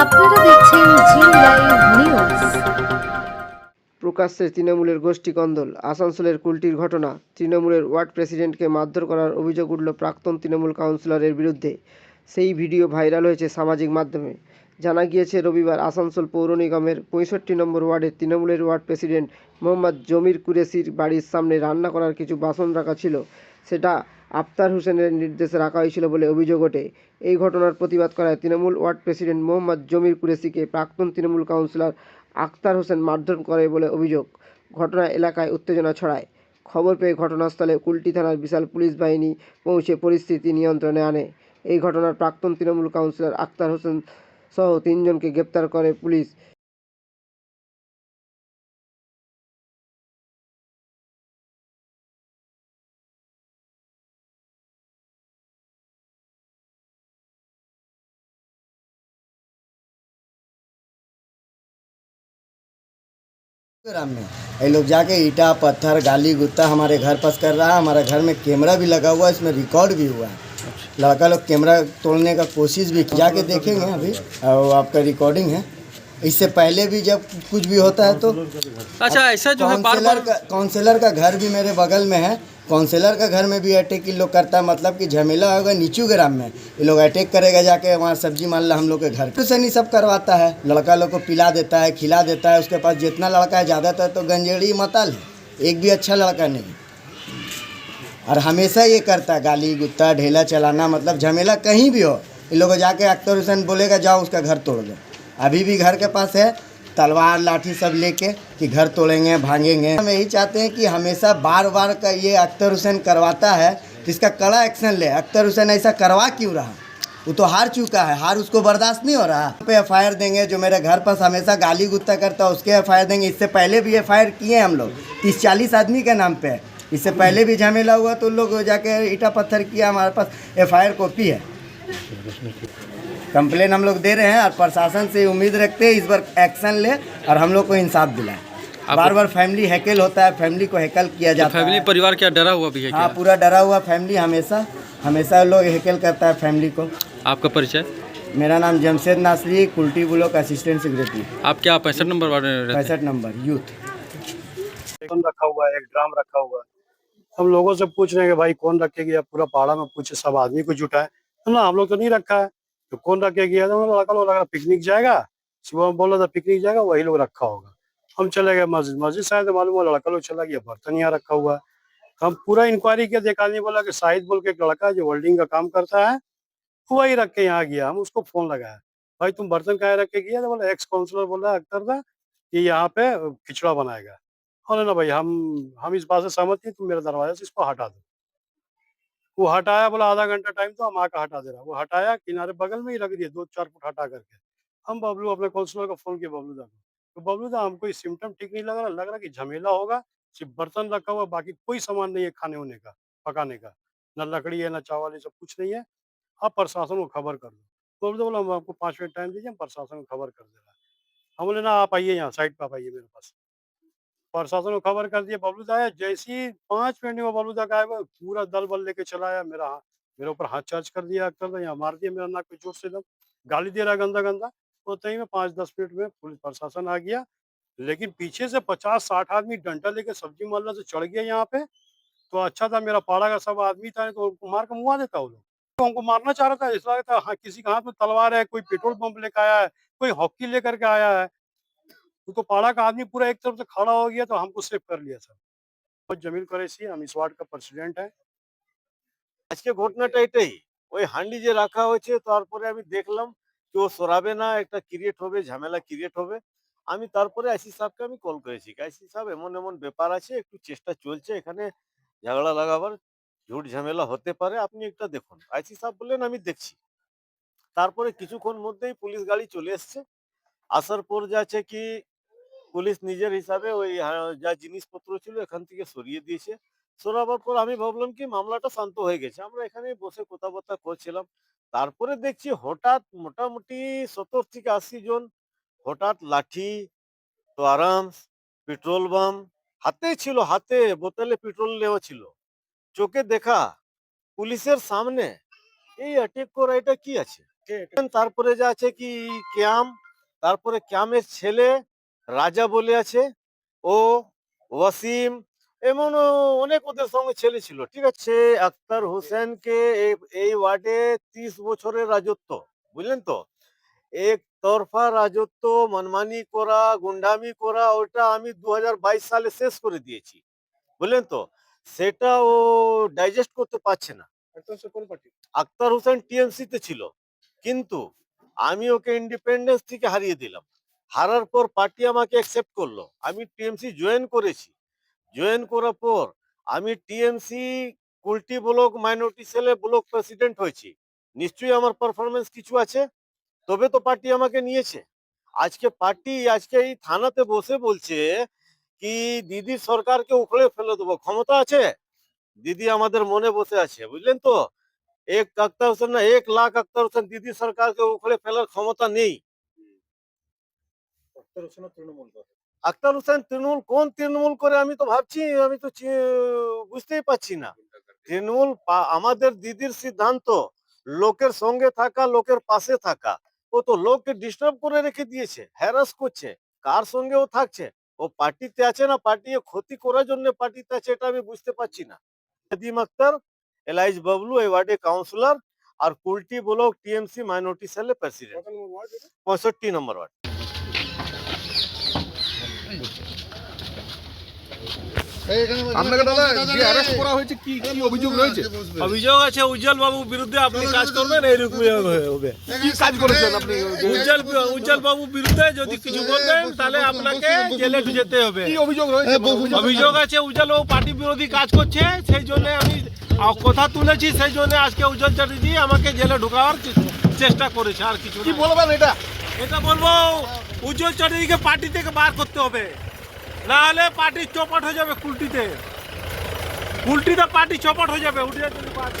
আপনারা দেখছেন জি নিউজ। প্রকাশ্যে তৃণমূলের গোষ্ঠী কন্দল, আসানসোলের কুলটির ঘটনা, তৃণমূলের ওয়ার্ড প্রেসিডেন্টকে মারধর করার অভিযোগ উঠল প্রাক্তন তৃণমূল কাউন্সিলরের বিরুদ্ধে। সেই ভিডিও ভাইরাল হয়েছে সামাজিক মাধ্যমে। জানা গিয়েছে, রবিবার আসানসোল পৌর নিগমের পঁয়ষট্টি নম্বর ওয়ার্ডের তৃণমূলের ওয়ার্ড প্রেসিডেন্ট মোহাম্মদ জমির কুরেশির বাড়ির সামনে রান্না করার কিছু বাসন রাখা ছিল। সেটা আফতার হোসেনের নির্দেশে রাখা হয়েছিল বলে অভিযোগ ওঠে। এই ঘটনার প্রতিবাদ করায় তৃণমূল ওয়ার্ড প্রেসিডেন্ট মোহাম্মদ জমির কুরেশিকে প্রাক্তন তৃণমূল কাউন্সিলর আখতার হোসেন মারধর করে বলে অভিযোগ। ঘটনা এলাকায় উত্তেজনা ছড়ায়। খবর পেয়ে ঘটনাস্থলে কুলটি থানার বিশাল পুলিশ বাহিনী পৌঁছে পরিস্থিতি নিয়ন্ত্রণে আনে। এই ঘটনার প্রাক্তন তৃণমূল কাউন্সিলর আখতার হোসেন সহ তিনজনকে গ্রেপ্তার করে পুলিশ। ग्राम में। ये लोग जाके ईटा पत्थर गाली गुत्ता हमारे घर पस कर रहा है। हमारे घर में कैमरा भी लगा हुआ है इसमें रिकॉर्ड भी हुआ है। लड़का लोग कैमरा तोड़ने का कोशिश भी की। जाके देखेंगे अभी। और आपका रिकॉर्डिंग है। इससे पहले भी जब कुछ भी होता है तो अच्छा ऐसा जो है बार बार काउंसलर का घर भी मेरे बगल में है। काउंसलर का घर में भी अटैक इन लोग करता है मतलब कि झमेला होगा नीचू ग्राम में। ये लोग अटैक करेगा जाके, वहाँ सब्ज़ी मान ला हम लोग के घर पे से नहीं सब करवाता है। लड़का लोग को पिला देता है, खिला देता है, उसके पास जितना लड़का है, ज़्यादातर तो गंजेड़ी मताल है। एक भी अच्छा लड़का नहीं। और हमेशा ये करता है, गाली, गुत्ता, ढेला चलाना मतलब झमेला कहीं भी हो इन लोग जाके अख्तर हुसैन बोलेगा, जाओ उसका घर तोड़ दो। अभी भी घर के पास है तलवार लाठी सब लेके कि घर तोड़ेंगे, भागेंगे। हम यही चाहते हैं कि हमेशा बार बार का ये अख्तर हुसैन करवाता है तो इसका कड़ा एक्शन ले। अख्तर हुसैन ऐसा करवा क्यों रहा? वो तो हार चुका है। हार उसको बर्दाश्त नहीं हो रहा। पे एफ़ देंगे, जो मेरे घर पास हमेशा गाली गुत्ता करता है, उसके एफआईआर देंगे। इससे पहले भी एफआईआर किए हैं हम लोग। तीस चालीस आदमी के नाम पे। इससे पहले भी झमेला हुआ तो उन लोग जाके ईटा पत्थर किया, हमारे पास एफआईआर कॉपी है। कंप्लेन हम लोग दे रहे हैं और प्रशासन से उम्मीद रखते हैं इस बार एक्शन ले और हम लोग को इंसाफ दिलाए। बार बार फैमिली हैकल होता है फैमिली को हैकल किया जाता फैमिली है। परिवार क्या डरा हुआ भी है हाँ पूरा डरा हुआ फैमिली हमेशा हमेशा लोग हैकल करता है फैमिली को। आपका परिचय? मेरा नाम जमशेद नासरी कुल्टी ब्लॉक असिस्टेंट सेक्रेटरी। आप क्या पैंसठ नंबर वार्ड में पैंसठ नंबर यूथ। रखा हुआ है? एक ड्रम रखा हुआ है। हम लोगों से पूछ रहे हैं कि भाई कौन रखेगी? पूरा पहाड़ा में पूछे सब आदमी को जुटा है ना हम लोग तो नहीं रखा है। तो कौन रखेगी तो हम लोग लड़का लोग लगा पिकनिक जाएगा? सुबह में बोला था पिकनिक जाएगा? वही लोग रखा होगा। हम चले गए मस्जिद। मस्जिद शायद मालूम हुआ लड़का लोग चला गया, बर्तन यहाँ रखा हुआ। तो हम पूरा इंक्वायरी किया देखा आदमी बोला कि शाहिद बोल के एक लड़का जो वेल्डिंग का काम करता है, वही रख के यहाँ गया। हम उसको फ़ोन लगाया। भाई, तुम बर्तन कहाँ रख के गया तो बोला एक्स काउंसलर बोला अख्तर था कि यहाँ पे खिचड़ा बनाएगा। बोले, ना भाई, हम हम इस बात से सहमत नहीं, तुम मेरे दरवाजे से इसको हटा दो। वो हटाया बोला आधा घंटा टाइम तो हम आकर हटा दे रहा। वो हटाया, किनारे बगल में ही रख दिए, दो चार फुट हटा करके। हम बबलू अपने काउंसलर को फ़ोन किया बबलू दा को। तो बबलू दा, हमको ये सिम्टम ठीक नहीं लग रहा लग रहा कि झमेला होगा, सिर्फ़ बर्तन रखा हुआ, बाकी कोई सामान नहीं है खाने होने का, पकाने का। न लकड़ी है, न चावल है सब कुछ नहीं है। आप प्रशासन को खबर कर दो। बबलू दा बोला, हम आपको पाँच मिनट टाइम दीजिए, हम प्रशासन को खबर कर दे रहा है। हम बोले ना आप आइए यहाँ साइड पर आप आइए मेरे पास। प्रशासन को खबर कर दिया बबलूदा आया जैसे ही पाँच मिनट में बबलूदा का आया पूरा दल बल लेके चला आया मेरा मेरे ऊपर हाथ चार्ज कर दिया अख्तर ने यहाँ मार दिया, मेरा नाक पे ज़ोर से एकदम गाली दे रहा गंदा गंदा तो तही में पाँच दस मिनट में पुलिस प्रशासन आ गया, लेकिन पीछे से पचास साठ आदमी डंडा लेके सब्ज़ी माला से चढ़ गया यहाँ पे तो अच्छा था मेरा पाड़ा का सब आदमी था तो उनको मार के मुआ देता वो लोग तो मारना चाह रहा था इस लगा था हाँ किसी के हाथ में तलवार है, कोई पेट्रोल पंप लेकर आया है, कोई हॉकी लेकर के आया है वो तो पाड़ा का आदमी पूरा एक तरफ से खड़ा हो गया तो हमको सेव कर लिया सर और जमील कुरैशी हम इस वार्ड का प्रेसिडेंट है আজকে ঘটনাটা এটাই ওই হান্ডি যে রাখা হয়েছে তারপরে আমি দেখলাম যে ও সরাবে না একটা ক্রিয়েট হবে ঝামেলা ক্রিয়েট হবে আমি তারপরে আইসি সাহেবকে আমি কল করেছি আইসি সাহেব এমন এমন ব্যাপার আছে একটু চেষ্টা চলছে এখানে ঝগড়া লাগাবার ঝুট ঝামেলা হতে পারে আপনি একটা দেখুন আইসি সাহেব বললেন আমি দেখছি তারপরে কিছুক্ষণ মধ্যেই পুলিশ গাড়ি চলে এসছে আসার পর যাচ্ছে কি পুলিশ নিজের হিসাবে ওই যা জিনিসপত্র ছিল এখান থেকে সরিয়ে দিয়েছে। সরাবার পর আমি ভাবলাম কি, মামলাটা শান্ত হয়ে গেছে। আমরা এখানে বসে কথাবার্তা করছিলাম। তারপরে দেখছি হঠাৎ মোটামুটি সত্তর থেকে আশি জন হঠাৎ লাঠি তো আরামস পেট্রোল বাম হাতে ছিল, হাতে বোতলে পেট্রোল নেওয়া ছিল। চোখে দেখা পুলিশের সামনে এই অ্যাটেক করা, এটা কি আছে? তারপরে যে আছে কি, ক্যাম, তারপরে ক্যামের ছেলে রাজা বলে আছে ও ওয়াসিম এমন অনেক ওদের সঙ্গে ছেলে ছিল। ঠিক আছে আক্তার হোসেনকে এই- এই ওয়ার্ডে ত্রিশ বছরের রাজত্ব বুঝলেন তো? এক তরফা রাজত্ব মনমানি করা গুন্ডামি করা ওটা আমি দু হাজার বাইশ সালে শেষ করে দিয়েছি বুঝলেন তো? সেটা ও ডাইজেস্ট করতে পারছে না। আক্তার হোসেন টিএমসি তে ছিল। কিন্তু আমি ওকে ইন্ডিপেন্ডেন্স থেকে হারিয়ে দিলাম। হারার পর পার্টি আমাকে অ্যাকসেপ্ট করল। আমি টিএমসি জয়েন করেছি। জয়েন করার পর আমি টিএমসি কুলটি ব্লক মাইনরিটি সেলে ব্লক প্রেসিডেন্ট হয়েছি। নিশ্চয়ই আমার পারফরমেন্স কিছু আছে। তবে তো পার্টি আমাকে নিয়েছে। আজকে পার্টি আজকে এই থানাতে বসে বলছে কি দিদি সরকারকে উখড়ে ফেলে দেবো। ক্ষমতা আছে? দিদি আমাদের মনে বসে আছে। বুঝলেন তো? এক আক্তার হোসেন না, এক লাখ আক্তার হোসেন দিদি সরকারকে উখড়ে ফেলার ক্ষমতা নেই। আক্তার হোসেন তৃণমূল কোন তৃণমূল করে আমি তো ভাবছি আমি তো বুঝতেই পারছি না। তৃণমূল আমাদের দিদির সিদ্ধান্ত লোকের সঙ্গে থাকা লোকের পাশে থাকা। ও তো লোককে ডিস্টার্ব করে রেখে দিয়েছে হ্যারাস করছে কার সঙ্গে ও থাকছে? ও পার্টিতে আছে না পার্টি ক্ষতি করার জন্য পার্টিতে আছে এটা আমি বুঝতে পারছি না। নদীম আক্তার এলাইজ বাবলু এই ওয়ার্ডে কাউন্সিলর আর কুলটি ব্লক টিএমসি মাইনরিটি সেলের প্রেসিডেন্ট পঁয়ষট্টি নম্বর ওয়ার্ড। অভিযোগ আছে উজ্জ্বল বাবুর বিরুদ্ধে আপনি কাজ করবেন এইরকমই হবে কি কাজ করেছেন আপনি? উজ্জ্বল উজ্জ্বল বাবুর বিরুদ্ধে যদি কিছু বলবেন তাহলে আপনাকে জেলে যেতে হবে। অভিযোগ আছে উজ্জ্বল বাবু পার্টি বিরোধী কাজ করছে সেই জন্য আমি কথা তুলেছি সেই জন্য আজকে উজ্জ্বল চ্যাটার্জি আমাকে জেলে ঢোকাবার চেষ্টা করেছে আর কিছু কি বলবেন এটা? এটা বলব উজ্জ্বল চ্যাটার্জিকে পার্টি থেকে বার করতে হবে না হলে পার্টি চপট হয়ে যাবে কুলটিতে কুলটিতে পার্টি চপট হয়ে যাবে, উঠে বার।